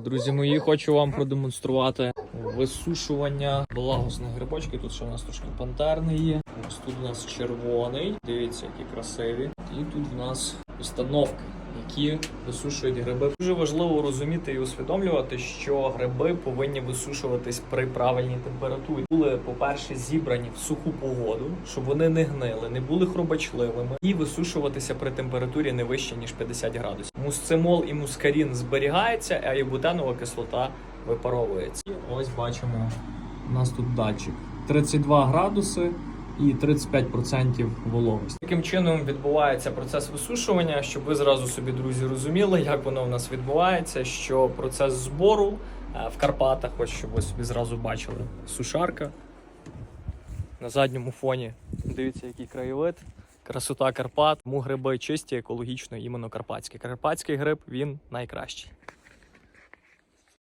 Друзі мої, хочу вам продемонструвати висушування благосних грибочків. Тут ще у нас трошки пантерний є. Ось тут у нас червоний. Дивіться, які красиві. І тут у нас установки, які висушують гриби. Дуже важливо розуміти і усвідомлювати, що гриби повинні висушуватись при правильній температурі. Були, по-перше, зібрані в суху погоду, щоб вони не гнили, не були хробачливими, і висушуватися при температурі не вище ніж 50 градусів. Мусцимол і мускарін зберігається, а ібутенова кислота випаровується. І ось бачимо, у нас тут датчик 32 градуси. І 35% вологості. Таким чином відбувається процес висушування, щоб ви зразу собі, друзі, розуміли, як воно в нас відбувається. Що процес збору е, в Карпатах, ось щоб ви собі зразу бачили, сушарка на задньому фоні. Дивіться, який краєвид, красота Карпат. Тому гриби чисті, екологічно, іменно карпатські. Карпатський гриб він найкращий.